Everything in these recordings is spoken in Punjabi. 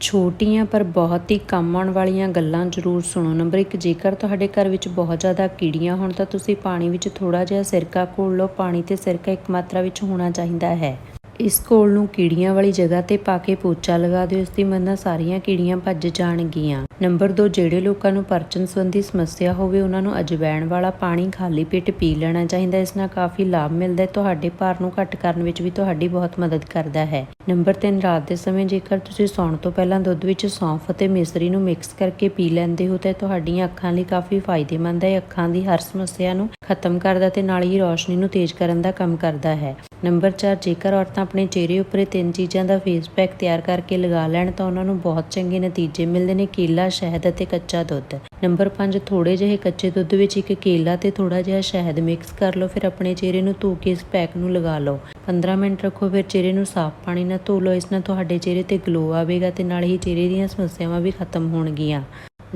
ਛੋਟੀਆਂ ਪਰ ਬਹੁਤ ਹੀ ਕੰਮ ਆਉਣ ਵਾਲੀਆਂ ਗੱਲਾਂ ਜ਼ਰੂਰ ਸੁਣੋ। ਨੰਬਰ 1 ਜੇਕਰ ਤੁਹਾਡੇ ਘਰ ਵਿੱਚ ਬਹੁਤ ਜ਼ਿਆਦਾ ਕੀੜੀਆਂ ਹੋਣ ਤਾਂ ਤੁਸੀਂ ਪਾਣੀ ਵਿੱਚ ਥੋੜਾ ਜਿਹਾ ਸਿਰਕਾ ਘੋਲ ਲਓ। ਪਾਣੀ ਤੇ ਸਿਰਕਾ ਇੱਕ ਮਾਤਰਾ ਵਿੱਚ ਹੋਣਾ ਚਾਹੀਦਾ ਹੈ। ਇਸ ਘੋਲ ਨੂੰ ਕੀੜੀਆਂ ਵਾਲੀ ਜਗ੍ਹਾ ਤੇ ਪਾ ਕੇ ਪੋਚਾ ਲਗਾ ਦਿਓ, ਇਸ ਦੀ ਮਦਦ ਸਾਰੀਆਂ ਕੀੜੀਆਂ ਭੱਜ ਜਾਣਗੀਆਂ। ਨੰਬਰ 2 ਜਿਹੜੇ ਲੋਕਾਂ ਨੂੰ ਪਰਚਣ ਸੰਬੰਧੀ ਸਮੱਸਿਆ ਹੋਵੇ, ਉਹਨਾਂ ਨੂੰ ਅਜਵੈਣ ਵਾਲਾ ਪਾਣੀ ਖਾਲੀ ਪੇਟ ਪੀ ਲੈਣਾ ਚਾਹੀਦਾ ਇਸ ਨਾਲ ਕਾਫੀ ਲਾਭ ਮਿਲਦਾ ਹੈ। ਤੁਹਾਡੇ ਭਾਰ ਨੂੰ ਘੱਟ ਕਰਨ ਵਿੱਚ ਵੀ ਤੁਹਾਡੀ ਬਹੁਤ ਮਦਦ ਕਰਦਾ ਹੈ। ਨੰਬਰ 3 ਰਾਤ ਦੇ ਸਮੇਂ ਜੇਕਰ ਤੁਸੀਂ ਸੌਣ ਤੋਂ ਪਹਿਲਾਂ ਦੁੱਧ ਵਿੱਚ ਸੌਂਫ ਅਤੇ ਮਿਸਰੀ ਨੂੰ ਮਿਕਸ ਕਰਕੇ ਪੀ ਲੈਂਦੇ ਹੋ, ਤਾਂ ਤੁਹਾਡੀਆਂ ਅੱਖਾਂ ਲਈ ਕਾਫੀ ਫਾਇਦੇਮੰਦ ਹੈ। ਅੱਖਾਂ ਦੀ ਹਰ ਸਮੱਸਿਆ ਨੂੰ ਖਤਮ ਕਰਦਾ ਤੇ ਨਾਲ ਹੀ ਰੋਸ਼ਨੀ ਨੂੰ ਤੇਜ਼ ਕਰਨ ਦਾ ਕੰਮ ਕਰਦਾ ਹੈ। ਨੰਬਰ 4 ਜੇਕਰ ਔਰਤਾਂ ਆਪਣੇ ਚਿਹਰੇ ਉੱਪਰ ਤਿੰਨ ਚੀਜ਼ਾਂ ਦਾ ਫੇਸ ਪੈਕ ਤਿਆਰ ਕਰਕੇ ਲਗਾ ਲੈਣ ਤਾਂ ਉਹਨਾਂ ਨੂੰ ਬਹੁਤ ਚੰਗੇ ਨਤੀਜੇ ਮਿਲਦੇ ਨੇ, ਕੇਲਾ, ਸ਼ਹਿਦ ਅਤੇ ਕੱਚਾ ਦੁੱਧ। ਨੰਬਰ 5 ਥੋੜੇ ਜਿਹੇ ਕੱਚੇ ਦੁੱਧ ਵਿੱਚ ਇੱਕ ਕੇਲਾ ਤੇ ਥੋੜਾ ਜਿਹਾ ਸ਼ਹਿਦ ਮਿਕਸ ਕਰ ਲਓ, ਫਿਰ ਆਪਣੇ ਚਿਹਰੇ ਨੂੰ ਧੋ ਕੇ ਇਸ ਪੈਕ ਨੂੰ ਲਗਾ ਲਓ। 15 ਮਿੰਟ ਰੱਖੋ, ਫਿਰ ਚਿਹਰੇ ਨੂੰ ਸਾਫ਼ ਪਾਣੀ ਨਾਲ ਧੋ ਲਓ, ਇਸ ਨਾਲ ਤੁਹਾਡੇ ਚਿਹਰੇ ਤੇ ਗਲੋ ਆਵੇਗਾ ਤੇ ਨਾਲ ਹੀ ਚਿਹਰੇ ਦੀਆਂ ਸਮੱਸਿਆਵਾਂ ਵੀ ਖਤਮ ਹੋਣਗੀਆਂ।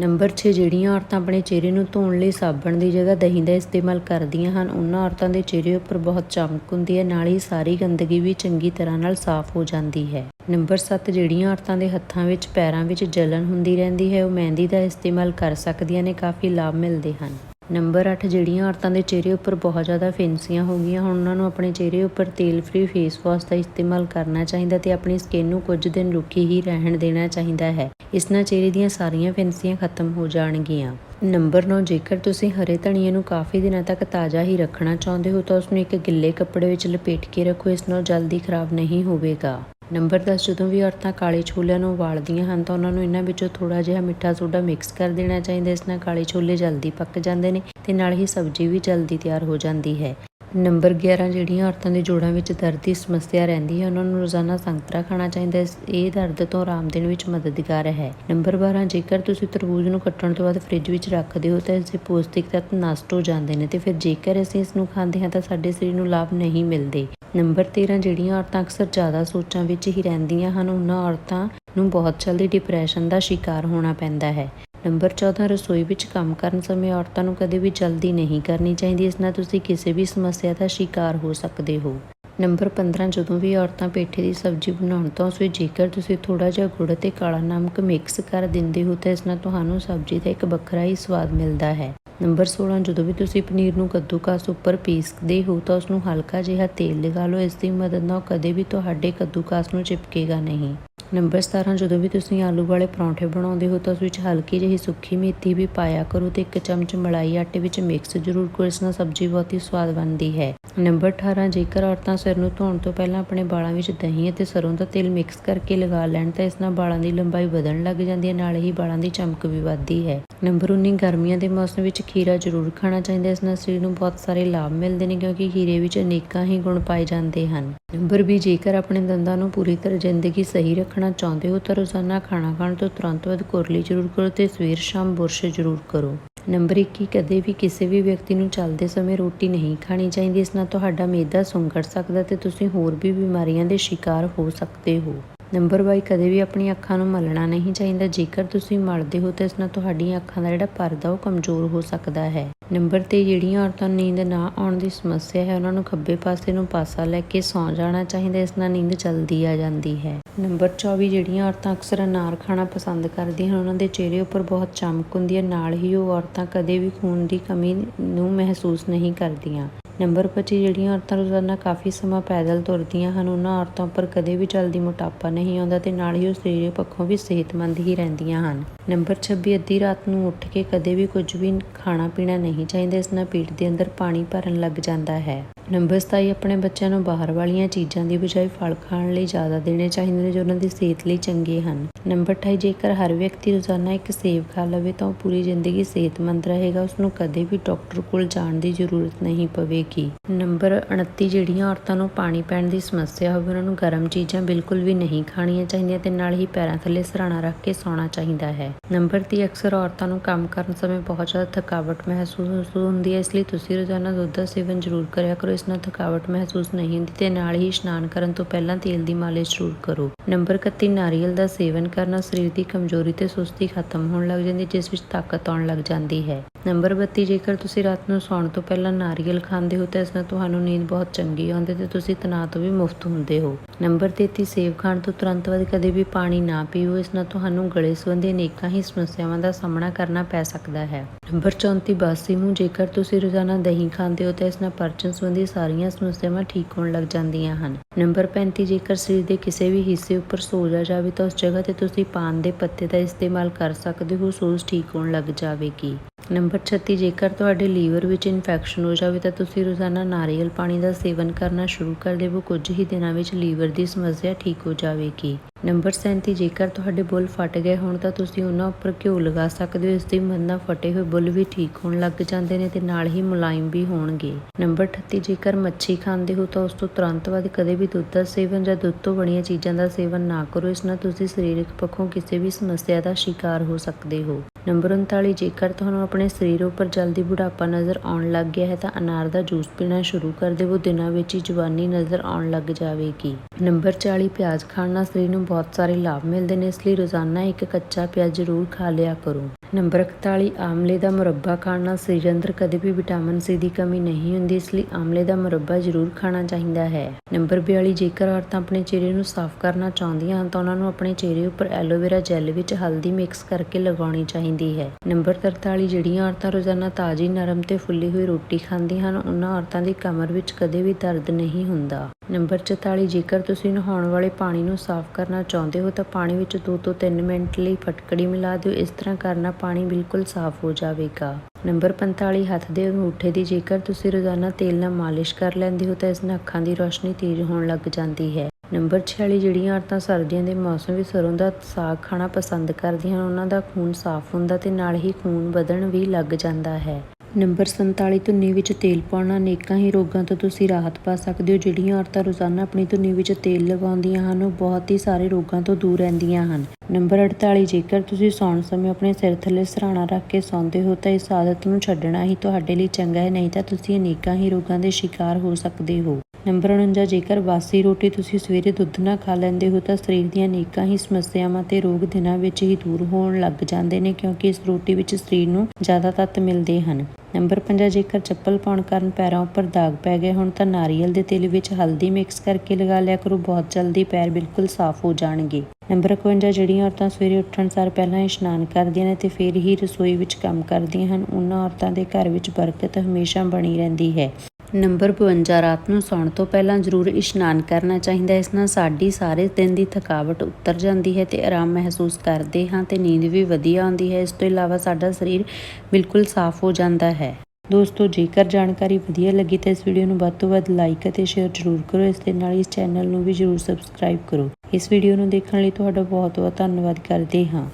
ਨੰਬਰ 6 ਜਿਹੜੀਆਂ ਔਰਤਾਂ ਆਪਣੇ ਚਿਹਰੇ ਨੂੰ ਧੋਣ ਲਈ ਸਾਬਣ ਦੀ ਜਗ੍ਹਾ ਦਹੀਂ ਦਾ ਇਸਤੇਮਾਲ ਕਰਦੀਆਂ ਹਨ, ਉਹਨਾਂ ਔਰਤਾਂ ਦੇ ਚਿਹਰੇ ਉੱਪਰ ਬਹੁਤ ਚਮਕ ਹੁੰਦੀ ਹੈ, ਨਾਲ ਹੀ ਸਾਰੀ ਗੰਦਗੀ ਵੀ ਚੰਗੀ ਤਰ੍ਹਾਂ ਨਾਲ ਸਾਫ਼ ਹੋ ਜਾਂਦੀ ਹੈ। ਨੰਬਰ 7 ਜਿਹੜੀਆਂ ਔਰਤਾਂ ਦੇ ਹੱਥਾਂ ਵਿੱਚ, ਪੈਰਾਂ ਵਿੱਚ ਜਲਨ ਹੁੰਦੀ ਰਹਿੰਦੀ ਹੈ, ਉਹ ਮਹਿੰਦੀ ਦਾ ਇਸਤੇਮਾਲ ਕਰ ਸਕਦੀਆਂ ਨੇ, ਕਾਫੀ ਲਾਭ ਮਿਲਦੇ ਹਨ। ਨੰਬਰ 8 ਜਿਹੜੀਆਂ ਔਰਤਾਂ ਦੇ ਚਿਹਰੇ ਉੱਪਰ ਬਹੁਤ ਜ਼ਿਆਦਾ ਫਿੰਸੀਆਂ ਹੋ ਗਈਆਂ, ਹੁਣ ਉਹਨਾਂ ਨੂੰ ਆਪਣੇ ਚਿਹਰੇ ਉੱਪਰ ਤੇਲ ਫ੍ਰੀ ਫੇਸ ਵਾਸ਼ ਦਾ ਇਸਤੇਮਾਲ ਕਰਨਾ ਚਾਹੀਦਾ ਤੇ ਆਪਣੀ ਸਕਿਨ ਨੂੰ ਕੁਝ ਦਿਨ ਰੁਕੀ ਹੀ ਰਹਿਣ ਦੇਣਾ ਚਾਹੀਦਾ ਹੈ। ਇਸ ਨਾਲ ਚਿਹਰੇ ਦੀਆਂ ਸਾਰੀਆਂ ਫਿੰਸੀਆਂ ਖਤਮ ਹੋ ਜਾਣਗੀਆਂ। ਨੰਬਰ 9 ਜੇਕਰ ਤੁਸੀਂ ਹਰੇ ਧਨੀਏ ਨੂੰ ਕਾਫੀ ਦਿਨਾਂ ਤੱਕ ਤਾਜ਼ਾ ਹੀ ਰੱਖਣਾ ਚਾਹੁੰਦੇ ਹੋ ਤਾਂ ਉਸ ਨੂੰ ਇੱਕ ਗਿੱਲੇ ਕੱਪੜੇ ਵਿੱਚ ਲਪੇਟ ਕੇ ਰੱਖੋ, ਇਸ ਨਾਲ ਜਲਦੀ ਖਰਾਬ ਨਹੀਂ ਹੋਵੇਗਾ। ਨੰਬਰ 10 ਜਦੋਂ ਵੀ ਔਰਤਾਂ ਕਾਲੇ ਛੋਲਿਆਂ ਨੂੰ ਉਬਾਲਦੀਆਂ ਹਨ ਤਾਂ ਉਹਨਾਂ ਨੂੰ ਇਹਨਾਂ ਵਿੱਚੋਂ ਥੋੜਾ ਜਿਹਾ ਮਿੱਠਾ ਸੋਡਾ ਮਿਕਸ ਕਰ ਦੇਣਾ ਚਾਹੀਦਾ ਇਸ ਨਾਲ ਕਾਲੇ ਛੋਲੇ ਜਲਦੀ ਪੱਕ ਜਾਂਦੇ ਨੇ ਤੇ ਨਾਲ ਹੀ ਸਬਜ਼ੀ ਵੀ ਜਲਦੀ ਤਿਆਰ ਹੋ ਜਾਂਦੀ ਹੈ। ਨੰਬਰ 11 ਜਿਹੜੀਆਂ ਔਰਤਾਂ ਦੇ ਜੋੜਾਂ ਵਿੱਚ ਦਰਦ ਦੀ ਸਮੱਸਿਆ ਰਹਿੰਦੀ ਹੈ, ਉਹਨਾਂ ਨੂੰ ਰੋਜ਼ਾਨਾ ਸੰਤਰਾ ਖਾਣਾ ਚਾਹੀਦਾ ਹੈ। ਇਹ ਦਰਦ ਤੋਂ ਆਰਾਮ ਦੇਣ ਵਿੱਚ ਮਦਦਗਾਰ ਹੈ। ਨੰਬਰ 12 ਜੇਕਰ ਤੁਸੀਂ ਤਰਬੂਜ ਨੂੰ ਕੱਟਣ ਤੋਂ ਬਾਅਦ ਫ੍ਰਿਜ ਵਿੱਚ ਰੱਖਦੇ ਹੋ ਤਾਂ ਇਸ ਦੇ ਪੌਸ਼ਟਿਕ ਤੱਤ ਨਸ਼ਟ ਹੋ ਜਾਂਦੇ ਨੇ ਤੇ ਫਿਰ ਜੇਕਰ ਅਸੀਂ ਇਸ ਨੂੰ ਖਾਂਦੇ ਹਾਂ ਤਾਂ ਸਾਡੇ ਸਰੀਰ ਨੂੰ ਲਾਭ ਨਹੀਂ ਮਿਲਦੇ। ਨੰਬਰ 13 ਜਿਹੜੀਆਂ ਔਰਤਾਂ ਅਕਸਰ ਜ਼ਿਆਦਾ ਸੋਚਾਂ ਵਿੱਚ ਹੀ ਰਹਿੰਦੀਆਂ ਹਨ, ਉਹਨਾਂ ਔਰਤਾਂ ਨੂੰ ਬਹੁਤ ਜਲਦੀ ਡਿਪਰੈਸ਼ਨ ਦਾ ਸ਼ਿਕਾਰ ਹੋਣਾ ਪੈਂਦਾ ਹੈ। ਨੰਬਰ 14 ਰਸੋਈ ਵਿੱਚ ਕੰਮ ਕਰਨ ਸਮੇਂ ਔਰਤਾਂ ਨੂੰ ਕਦੇ ਵੀ ਜਲਦੀ ਨਹੀਂ ਕਰਨੀ ਚਾਹੀਦੀ, ਇਸ ਨਾਲ ਤੁਸੀਂ ਕਿਸੇ ਵੀ ਸਮੱਸਿਆ ਦਾ ਸ਼ਿਕਾਰ ਹੋ ਸਕਦੇ ਹੋ। ਨੰਬਰ 15 ਜਦੋਂ ਵੀ ਔਰਤਾਂ ਪੇਠੇ ਦੀ ਸਬਜ਼ੀ ਬਣਾਉਣ ਤੋਂ ਉਸ ਵਿੱਚ ਜੇਕਰ ਤੁਸੀਂ ਥੋੜਾ ਜਿਹਾ ਗੁੜ ਤੇ ਕਾਲਾ ਨਮਕ ਮਿਕਸ ਕਰ ਦਿੰਦੇ ਹੋ, ਤਾਂ ਇਸ ਨਾਲ ਤੁਹਾਨੂੰ ਸਬਜ਼ੀ ਦਾ ਇੱਕ ਵੱਖਰਾ ਹੀ ਸਵਾਦ ਮਿਲਦਾ ਹੈ। ਨੰਬਰ 16 ਜਦੋਂ ਵੀ ਤੁਸੀਂ ਪਨੀਰ ਨੂੰ ਕੱਦੂਕਸ ਉੱਪਰ ਪੀਸਦੇ ਹੋ ਤਾਂ ਉਸ ਨੂੰ ਹਲਕਾ ਜਿਹਾ ਤੇਲ ਲਗਾ ਲਓ, ਇਸ ਦੀ ਮਦਦ ਨਾਲ ਉਹ ਕਦੇ ਵੀ ਤੁਹਾਡੇ ਕੱਦੂਕਾਸ ਨੂੰ ਚਿਪਕੇਗਾ ਨਹੀਂ। ਨੰਬਰ 17 ਜਦੋਂ ਵੀ ਤੁਸੀਂ ਆਲੂ ਵਾਲੇ ਪਰੌਂਠੇ ਬਣਾਉਂਦੇ ਹੋ ਤਾਂ ਉਸ ਵਿੱਚ ਹਲਕੀ ਜਿਹੀ ਸੁੱਕੀ ਮੇਥੀ ਵੀ ਪਾਇਆ ਕਰੋ ਤੇ ਇੱਕ ਚਮਚ ਮਲਾਈ ਆਟੇ ਵਿੱਚ ਮਿਕਸ ਜ਼ਰੂਰ ਕਰੋ, ਇਸ ਨਾਲ ਸਬਜ਼ੀ ਬਹੁਤ ਹੀ ਸਵਾਦ ਬਣਦੀ ਹੈ। ਨੰਬਰ 18 ਜੇਕਰ ਔਰਤਾਂ ਸਿਰ ਨੂੰ ਧੋਣ ਤੋਂ ਪਹਿਲਾਂ ਆਪਣੇ ਵਾਲਾਂ ਵਿੱਚ ਦਹੀਂ ਅਤੇ ਸਰੋਂ ਦਾ ਤੇਲ ਮਿਕਸ ਕਰਕੇ ਲਗਾ ਲੈਣ ਤਾਂ ਇਸ ਨਾਲ ਵਾਲਾਂ ਦੀ ਲੰਬਾਈ ਵਧਣ ਲੱਗ ਜਾਂਦੀ ਹੈ, ਨਾਲ ਹੀ ਵਾਲਾਂ ਦੀ ਚਮਕ ਵੀ ਵੱਧਦੀ ਹੈ। ਨੰਬਰ 19 ਗਰਮੀਆਂ ਦੇ ਮੌਸਮ ਵਿੱਚ ਖੀਰਾ ਜ਼ਰੂਰ ਖਾਣਾ ਚਾਹੀਦਾ ਇਸ ਨਾਲ ਸਰੀਰ ਨੂੰ ਬਹੁਤ ਸਾਰੇ ਲਾਭ ਮਿਲਦੇ ਨੇ ਕਿਉਂਕਿ ਖੀਰੇ ਵਿੱਚ ਅਨੇਕਾਂ ਹੀ ਗੁਣ ਪਾਏ ਜਾਂਦੇ ਹਨ। ਨੰਬਰ 20 ਜੇਕਰ ਆਪਣੇ ਦੰਦਾਂ ਨੂੰ ਪੂਰੀ ਤਰ੍ਹਾਂ ਜ਼ਿੰਦਗੀ ਸਹੀ ਰੱਖਣਾ ਚਾਹੁੰਦੇ ਹੋ ਤਾਂ ਰੋਜ਼ਾਨਾ ਖਾਣਾ ਖਾਣ ਤੋਂ ਤੁਰੰਤ ਬਾਅਦ ਕੁਰਲੀ ਜ਼ਰੂਰ ਕਰੋ ਤੇ ਸਵੇਰ ਸ਼ਾਮ ਬੁਰਸ਼ ਜ਼ਰੂਰ ਕਰੋ। ਨੰਬਰ 21 ਕਦੇ ਵੀ ਕਿਸੇ ਵੀ ਵਿਅਕਤੀ ਨੂੰ ਚੱਲਦੇ ਸਮੇਂ ਰੋਟੀ ਨਹੀਂ ਖਾਣੀ ਚਾਹੀਦੀ, ਇਸ ਨਾਲ ਤੁਹਾਡਾ ਮੇਦਾ ਸੁੰਗੜ ਸਕਦਾ ਤੇ ਤੁਸੀਂ ਹੋਰ ਵੀ ਬਿਮਾਰੀਆਂ ਦੇ ਸ਼ਿਕਾਰ ਹੋ ਸਕਦੇ ਹੋ। ਨੰਬਰ 22 ਕਦੇ ਵੀ ਆਪਣੀਆਂ ਅੱਖਾਂ ਨੂੰ ਮਲਣਾ ਨਹੀਂ ਚਾਹੀਦਾ। ਜੇਕਰ ਤੁਸੀਂ ਮਲਦੇ ਹੋ ਤਾਂ ਇਸ ਨਾਲ ਤੁਹਾਡੀਆਂ ਅੱਖਾਂ ਦਾ ਜਿਹੜਾ ਪਰਦਾ, ਉਹ ਕਮਜ਼ੋਰ ਹੋ ਸਕਦਾ ਹੈ। ਨੰਬਰ ਤੇ, ਜਿਹੜੀਆਂ ਔਰਤਾਂ ਨੂੰ ਨੀਂਦ ਨਾ ਆਉਣ ਦੀ ਸਮੱਸਿਆ ਹੈ, ਉਹਨਾਂ ਨੂੰ ਖੱਬੇ ਪਾਸੇ ਨੂੰ ਪਾਸਾ ਲੈ ਕੇ ਸੌਂ ਜਾਣਾ ਚਾਹੀਦਾ ਇਸ ਨਾਲ ਨੀਂਦ ਜਲਦੀ ਆ ਜਾਂਦੀ ਹੈ। ਨੰਬਰ 24 ਜਿਹੜੀਆਂ ਔਰਤਾਂ ਅਕਸਰ ਅਨਾਰ ਖਾਣਾ ਪਸੰਦ ਕਰਦੀਆਂ ਹਨ, ਉਹਨਾਂ ਦੇ ਚਿਹਰੇ ਉੱਪਰ ਬਹੁਤ ਚਮਕ ਹੁੰਦੀ ਹੈ। ਨਾਲ ਹੀ ਉਹ ਔਰਤਾਂ ਕਦੇ ਵੀ ਖੂਨ ਦੀ ਕਮੀ ਨੂੰ ਮਹਿਸੂਸ ਨਹੀਂ ਕਰਦੀਆਂ। ਨੰਬਰ 25 ਜਿਹੜੀਆਂ ਔਰਤਾਂ ਰੋਜ਼ਾਨਾ ਕਾਫੀ ਸਮਾਂ ਪੈਦਲ ਤੁਰਦੀਆਂ ਹਨ, ਉਹਨਾਂ ਔਰਤਾਂ ਉੱਪਰ ਕਦੇ ਵੀ ਜਲਦੀ ਮੋਟਾਪਾ ਨਹੀਂ ਆਉਂਦਾ ਤੇ ਨਾਲ ਹੀ ਉਹ ਸਰੀਰਕ ਪੱਖੋਂ ਵੀ ਸਿਹਤਮੰਦ ਹੀ ਰਹਿੰਦੀਆਂ ਹਨ। ਨੰਬਰ 26 ਅੱਧੀ ਰਾਤ ਨੂੰ ਉੱਠ ਕੇ ਕਦੇ ਵੀ ਕੁਝ ਵੀ ਖਾਣਾ ਪੀਣਾ ਨਹੀਂ ਚਾਹੀਦਾ, ਇਸ ਨਾਲ ਪੇਟ ਦੇ ਅੰਦਰ ਪਾਣੀ ਭਰਨ ਲੱਗ ਜਾਂਦਾ ਹੈ। ਨੰਬਰ 27 ਆਪਣੇ ਬੱਚਿਆਂ ਨੂੰ ਬਾਹਰ ਵਾਲੀਆਂ ਚੀਜ਼ਾਂ ਦੀ ਬਜਾਏ ਫਲ ਖਾਣ ਲਈ ਜ਼ਿਆਦਾ ਦੇਣੇ ਚਾਹੀਦੇ ਨੇ ਜੋ ਉਹਨਾਂ ਦੀ ਸਿਹਤ ਲਈ ਚੰਗੇ ਹਨ। ਨੰਬਰ 28 ਜੇਕਰ ਹਰ ਵਿਅਕਤੀ ਰੋਜ਼ਾਨਾ ਇੱਕ ਸੇਬ ਖਾ ਲਵੇ ਤਾਂ ਉਹ ਪੂਰੀ ਜ਼ਿੰਦਗੀ ਸਿਹਤਮੰਦ ਰਹੇਗਾ। ਉਸ ਨੂੰ ਕਦੇ ਵੀ ਡਾਕਟਰ ਕੋਲ ਜਾਣ ਦੀ ਜ਼ਰੂਰਤ ਨਹੀਂ ਪਵੇਗੀ। ਨੰਬਰ 29 ਜਿਹੜੀਆਂ ਔਰਤਾਂ ਨੂੰ ਪਾਣੀ ਪੈਣ ਦੀ ਸਮੱਸਿਆ ਹੋਵੇ, ਉਹਨਾਂ ਨੂੰ ਗਰਮ ਚੀਜ਼ਾਂ ਬਿਲਕੁਲ ਵੀ ਨਹੀਂ ਖਾਣੀਆਂ ਚਾਹੀਦੀਆਂ ਤੇ ਨਾਲ ਹੀ ਪੈਰਾਂ ਥੱਲੇ ਸਰਾਣਾ ਰੱਖ ਕੇ ਸੌਣਾ ਚਾਹੀਦਾ ਹੈ। ਨੰਬਰ 30 ਅਕਸਰ ਔਰਤਾਂ ਨੂੰ ਕੰਮ ਕਰਨ ਸਮੇਂ ਬਹੁਤ ਜ਼ਿਆਦਾ ਥਕਾਵਟ ਮਹਿਸੂਸ ਹੁੰਦੀ ਹੈ, ਇਸ ਲਈ ਤੁਸੀਂ ਰੋਜ਼ਾਨਾ ਦੁੱਧ ਦਾ ਸੇਵਨ ਜ਼ਰੂਰ ਕਰਿਆ ਕਰੋ। ਇਸ ਨਾਲ ਥਕਾਵਟ ਮਹਿਸੂਸ ਨਹੀਂ ਹੁੰਦੀ ਤੇ ਨਾਲ ਹੀ ਇਸ਼ਨਾਨ ਕਰਨ ਤੋਂ ਪਹਿਲਾਂ ਤੇਲ ਦੀ ਮਾਲਿਸ਼ ਜ਼ਰੂਰ ਕਰੋ। ਨੰਬਰ 31 ਨਾਰੀਅਲ ਦਾ ਸੇਵਨ ਕਰਨਾ ਸਰੀਰ ਦੀ ਕਮਜ਼ੋਰੀ ਤੇ ਸੁਸਤੀ ਖਤਮ ਹੋਣ ਲੱਗ ਜਾਂਦੀ, ਜਿਸ ਵਿੱਚ ਤਾਕਤ ਆਉਣ ਲੱਗ ਜਾਂਦੀ ਹੈ। ਨੰਬਰ 32 ਜੇਕਰ ਤੁਸੀਂ ਰਾਤ ਨੂੰ ਸੌਣ ਤੋਂ ਪਹਿਲਾਂ ਨਾਰੀਅਲ ਖਾਂਦੇ ਹੋ, ਤਾਂ ਇਸ ਨਾਲ ਤੁਹਾਨੂੰ ਨੀਂਦ ਬਹੁਤ ਚੰਗੀ ਆਉਂਦੀ ਤੇ ਤੁਸੀਂ ਤਣਾਅ ਤੋਂ ਵੀ ਮੁਕਤ ਹੁੰਦੇ ਹੋ। ਨੰਬਰ 33 ਸੇਬ ਖਾਣ ਤੋਂ ਤੁਰੰਤ ਬਾਅਦ ਕਦੇ ਵੀ ਪਾਣੀ ਨਾ ਪੀਓ, ਇਸ ਨਾਲ ਤੁਹਾਨੂੰ ਗਲੇ ਸੰਬੰਧੀ ਅਨੇਕਾਂ ਹੀ ਸਮੱਸਿਆਵਾਂ ਦਾ ਸਾਹਮਣਾ ਕਰਨਾ ਪੈ ਸਕਦਾ ਹੈ। ਨੰਬਰ 34 ਬਾਸੀ ਮੂੰਹ ਜੇਕਰ ਤੁਸੀਂ ਰੋਜ਼ਾਨਾ ਦਹੀਂ ਖਾਂਦੇ ਹੋ ਤਾਂ ਇਸ ਨਾਲ ਪਰਚਨ ਸੰਬੰਧੀ ਸਾਰੀਆਂ ਸਮੱਸਿਆਵਾਂ ਠੀਕ ਹੋਣ ਲੱਗ ਜਾਂਦੀਆਂ ਹਨ। ਨੰਬਰ 35 ਜੇਕਰ ਸਰੀਰ ਦੇ ਕਿਸੇ ਵੀ ਹਿੱਸੇ ਉੱਪਰ ਸੋਜ ਆ ਜਾਵੇ ਤਾਂ ਉਸ ਜਗ੍ਹਾ ਤੇ ਤੁਸੀਂ ਪਾਨ ਦੇ ਪੱਤੇ ਦਾ ਇਸਤੇਮਾਲ ਕਰ ਸਕਦੇ ਹੋ, ਸੋਜ ਠੀਕ ਹੋਣ ਲੱਗ ਜਾਵੇਗੀ। ਨੰਬਰ 36 ਜੇਕਰ ਤੁਹਾਡੇ ਲੀਵਰ ਵਿੱਚ ਇਨਫੈਕਸ਼ਨ ਹੋ ਜਾਵੇ ਤਾਂ ਤੁਸੀਂ ਰੋਜ਼ਾਨਾ ਨਾਰੀਅਲ ਪਾਣੀ ਦਾ ਸੇਵਨ ਕਰਨਾ ਸ਼ੁਰੂ ਕਰ ਦੇਵੋ। ਕੁਝ ਹੀ ਦਿਨਾਂ ਵਿੱਚ ਲੀਵਰ ਦੀ ਸਮੱਸਿਆ ਠੀਕ ਹੋ ਜਾਵੇਗੀ। ਨੰਬਰ 37 ਜੇਕਰ ਤੁਹਾਡੇ ਬੁੱਲ ਫਟ ਗਏ ਹੋਣ ਤਾਂ ਤੁਸੀਂ ਉਹਨਾਂ ਉੱਪਰ ਘਿਓ ਲਗਾ ਸਕਦੇ ਹੋ, ਇਸ ਦੀ ਮਦਦ ਨਾਲ ਫਟੇ ਹੋਏ ਬੁੱਲ ਵੀ ਠੀਕ ਹੋਣ ਲੱਗ ਜਾਂਦੇ ਨੇ ਤੇ ਨਾਲ ਹੀ ਮੁਲਾਇਮ ਵੀ ਹੋਣਗੇ। ਨੰਬਰ 38 ਜੇਕਰ ਮੱਛੀ ਖਾਂਦੇ ਹੋ ਤਾਂ ਉਸ ਤੋਂ ਤੁਰੰਤ ਬਾਅਦ ਕਦੇ ਵੀ ਦੁੱਧ ਦਾ ਸੇਵਨ ਜਾਂ ਦੁੱਧ ਤੋਂ ਬਣੀਆਂ ਚੀਜ਼ਾਂ ਦਾ ਸੇਵਨ ਨਾ ਕਰੋ, ਇਸ ਨਾਲ ਤੁਸੀਂ ਸਰੀਰਕ ਪੱਖੋਂ ਕਿਸੇ ਵੀ ਸਮੱਸਿਆ ਦਾ ਸ਼ਿਕਾਰ ਹੋ ਸਕਦੇ ਹੋ। ਨੰਬਰ 39 ਜੇਕਰ ਤੁਹਾਨੂੰ ਆਪਣੇ ਸਰੀਰ ਉੱਪਰ ਜਲਦੀ ਬੁਢਾਪਾ ਨਜ਼ਰ ਆਉਣ ਲੱਗ ਗਿਆ ਹੈ ਤਾਂ ਅਨਾਰ ਦਾ ਜੂਸ ਪੀਣਾ ਸ਼ੁਰੂ ਕਰ ਦੇਵੋ ਦਿਨਾਂ ਵਿੱਚ ਹੀ ਜਵਾਨੀ ਨਜ਼ਰ ਆਉਣ ਲੱਗ ਜਾਵੇਗੀ। ਨੰਬਰ 40 ਪਿਆਜ਼ ਖਾਣ ਨਾਲ ਸਰੀਰ ਨੂੰ ਬਹੁਤ ਸਾਰੇ ਲਾਭ ਮਿਲਦੇ ਨੇ, ਇਸ ਲਈ ਰੋਜ਼ਾਨਾ ਇੱਕ ਕੱਚਾ ਪਿਆਜ਼ ਜ਼ਰੂਰ ਖਾ ਲਿਆ ਕਰੋ। ਨੰਬਰ 41 ਆਮਲੇ ਦਾ ਮੁਰੱਬਾ ਖਾਣ। ਨਾਲ ਸਰੀਰ ਅੰਦਰ ਕਦੇ ਵੀ ਵਿਟਾਮਿਨ ਸੀ ਦੀ ਕਮੀ ਨਹੀਂ ਹੁੰਦੀ, ਇਸ ਲਈ ਆਮਲੇ ਦਾ ਮੁਰੱਬਾ ਜ਼ਰੂਰ ਖਾਣਾ ਚਾਹੀਦਾ ਹੈ। ਨੰਬਰ 42 ਜੇਕਰ ਔਰਤਾਂ ਆਪਣੇ ਚਿਹਰੇ ਨੂੰ ਸਾਫ਼ ਕਰਨਾ ਚਾਹੁੰਦੀਆਂ ਹਨ, ਤਾਂ ਉਹਨਾਂ ਨੂੰ ਆਪਣੇ ਚਿਹਰੇ ਉੱਪਰ ਐਲੋਵੇਰਾ ਜੈਲ ਵਿੱਚ ਹਲਦੀ ਮਿਕਸ ਕਰਕੇ ਲਗਾਉਣੀ ਚਾਹੀਦੀ ਹੈ। ਨੰਬਰ 43 ਜਿਹੜੀਆਂ ਔਰਤਾਂ ਰੋਜ਼ਾਨਾ ਤਾਜ਼ੀ ਨਰਮ ਤੇ ਫੁੱਲੀ ਹੋਈ ਰੋਟੀ ਖਾਂਦੀਆਂ ਹਨ, ਉਹਨਾਂ ਔਰਤਾਂ ਦੀ ਕਮਰ ਵਿੱਚ ਕਦੇ ਵੀ ਦਰਦ ਨਹੀਂ ਹੁੰਦਾ। ਨੰਬਰ 44 ਜੇਕਰ ਤੁਸੀਂ ਨਹਾਉਣ ਵਾਲੇ ਪਾਣੀ ਨੂੰ ਸਾਫ਼ ਕਰਨਾ ਚਾਹੁੰਦੇ ਹੋ, ਤਾਂ ਪਾਣੀ ਵਿੱਚ 2 ਤੋਂ 3 ਮਿੰਟ ਲਈ ਫਟਕੜੀ ਮਿਲਾ ਦਿਓ। ਇਸ ਤਰ੍ਹਾਂ ਕਰਨਾ ਪਾਣੀ ਬਿਲਕੁਲ ਸਾਫ਼ ਹੋ ਜਾਵੇਗਾ। ਨੰਬਰ 45 ਹੱਥ ਦੇ ਅੰਗੂਠੇ ਦੀ, ਜੇਕਰ ਤੁਸੀਂ ਰੋਜ਼ਾਨਾ ਤੇਲ ਨਾਲ ਮਾਲਿਸ਼ ਕਰ ਲੈਂਦੇ ਹੋ, ਤਾਂ ਇਸ ਨਾਲ ਅੱਖਾਂ ਦੀ ਰੋਸ਼ਨੀ ਤੇਜ਼ ਹੋਣ ਲੱਗ ਜਾਂਦੀ ਹੈ। ਨੰਬਰ 46 ਜਿਹੜੀਆਂ ਔਰਤਾਂ ਸਰਦੀਆਂ ਦੇ ਮੌਸਮ ਵਿੱਚ ਸਰੋਂ ਦਾ ਸਾਗ ਖਾਣਾ ਪਸੰਦ ਕਰਦੀਆਂ ਹਨ, ਉਹਨਾਂ ਦਾ ਖੂਨ ਸਾਫ਼ ਹੁੰਦਾ ਤੇ ਨਾਲ ਹੀ ਖੂਨ ਵਧਣ ਵੀ ਲੱਗ ਜਾਂਦਾ ਹੈ। ਨੰਬਰ 47 ਧੁੰਨੀ ਵਿੱਚ ਤੇਲ ਪਾਉਣਾ ਅਨੇਕਾਂ ਹੀ ਰੋਗਾਂ ਤੋਂ ਤੁਸੀਂ ਰਾਹਤ ਪਾ ਸਕਦੇ ਹੋ। ਜਿਹੜੀਆਂ ਔਰਤਾਂ ਰੋਜ਼ਾਨਾ ਆਪਣੀ ਧੁੰਨੀ ਵਿੱਚ ਤੇਲ ਲਗਾਉਂਦੀਆਂ ਹਨ, ਉਹ ਬਹੁਤ ਹੀ ਸਾਰੇ ਰੋਗਾਂ ਤੋਂ ਦੂਰ ਰਹਿੰਦੀਆਂ ਹਨ। ਨੰਬਰ 48 ਜੇਕਰ ਤੁਸੀਂ ਸੌਣ ਸਮੇਂ ਆਪਣੇ ਸਿਰ ਥੱਲੇ ਸਰਾਣਾ ਰੱਖ ਕੇ ਸੌਂਦੇ ਹੋ, ਤਾਂ ਇਸ ਆਦਤ ਨੂੰ ਛੱਡਣਾ ਹੀ ਤੁਹਾਡੇ ਲਈ ਚੰਗਾ ਹੈ, ਨਹੀਂ ਤਾਂ ਤੁਸੀਂ ਅਨੇਕਾਂ ਹੀ ਰੋਗਾਂ ਦੇ ਸ਼ਿਕਾਰ ਹੋ ਸਕਦੇ ਹੋ। ਨੰਬਰ 49 ਜੇਕਰ ਬਾਸੀ ਰੋਟੀ ਤੁਸੀਂ ਸਵੇਰੇ ਦੁੱਧ ਨਾਲ ਖਾ ਲੈਂਦੇ ਹੋ, ਤਾਂ ਸਰੀਰ ਦੀਆਂ ਅਨੇਕਾਂ ਹੀ ਸਮੱਸਿਆਵਾਂ ਤੇ ਰੋਗ ਦਿਨਾਂ ਵਿੱਚ ਹੀ ਦੂਰ ਹੋਣ ਲੱਗ ਜਾਂਦੇ ਨੇ, ਕਿਉਂਕਿ ਇਸ ਰੋਟੀ ਵਿੱਚ ਸਰੀਰ ਨੂੰ ਜ਼ਿਆਦਾ ਤੱਤ ਮਿਲਦੇ ਹਨ। ਨੰਬਰ 50 ਜੇਕਰ ਚੱਪਲ ਪਾਉਣ ਕਾਰਨ ਪੈਰਾਂ ਉੱਪਰ ਦਾਗ ਪੈ ਗਏ ਹੋਣ ਤਾਂ ਨਾਰੀਅਲ ਦੇ ਤੇਲ ਵਿੱਚ ਹਲਦੀ ਮਿਕਸ ਕਰਕੇ ਲਗਾ ਲਿਆ ਕਰੋ, ਬਹੁਤ ਜਲਦੀ ਪੈਰ ਬਿਲਕੁਲ ਸਾਫ਼ ਹੋ ਜਾਣਗੇ। ਨੰਬਰ 51 ਜਿਹੜੀਆਂ ਔਰਤਾਂ ਸਵੇਰੇ ਉੱਠਣ ਸਾਰ ਪਹਿਲਾਂ ਇਸ਼ਨਾਨ ਕਰਦੀਆਂ ਨੇ ਤੇ ਫਿਰ ਹੀ ਰਸੋਈ ਵਿੱਚ ਕੰਮ ਕਰਦੀਆਂ ਹਨ, ਉਹਨਾਂ ਔਰਤਾਂ ਦੇ ਘਰ ਵਿੱਚ ਬਰਕਤ ਹਮੇਸ਼ਾ ਬਣੀ ਰਹਿੰਦੀ ਹੈ। ਨੰਬਰ 52 ਰਾਤ ਨੂੰ ਸੌਣ ਤੋਂ ਪਹਿਲਾਂ ਜ਼ਰੂਰ ਇਸ਼ਨਾਨ ਕਰਨਾ ਚਾਹੀਦਾ ਹੈ। ਇਸ ਨਾਲ ਸਾਡੀ ਸਾਰੇ ਦਿਨ ਦੀ ਥਕਾਵਟ ਉਤਰ ਜਾਂਦੀ ਹੈ ਤੇ ਆਰਾਮ ਮਹਿਸੂਸ ਕਰਦੇ ਹਾਂ ਤੇ ਨੀਂਦ ਵੀ ਵਧੀਆ ਆਉਂਦੀ ਹੈ। ਇਸ ਤੋਂ ਇਲਾਵਾ ਸਾਡਾ ਸਰੀਰ ਬਿਲਕੁਲ ਸਾਫ਼ ਹੋ ਜਾਂਦਾ ਹੈ। ਦੋਸਤੋ, ਜੇਕਰ ਜਾਣਕਾਰੀ ਵਧੀਆ ਲੱਗੀ ਤਾਂ ਇਸ ਵੀਡੀਓ ਨੂੰ ਵੱਧ ਤੋਂ ਵੱਧ ਲਾਈਕ ਅਤੇ ਸ਼ੇਅਰ ਜ਼ਰੂਰ ਕਰੋ। ਇਸ ਦੇ ਨਾਲ ਇਸ ਚੈਨਲ ਨੂੰ ਵੀ ਜ਼ਰੂਰ ਸਬਸਕ੍ਰਾਈਬ ਕਰੋ। ਇਸ ਵੀਡੀਓ ਨੂੰ ਦੇਖਣ ਲਈ ਤੁਹਾਡਾ ਬਹੁਤ ਬਹੁਤ ਧੰਨਵਾਦ ਕਰਦੇ ਹਾਂ।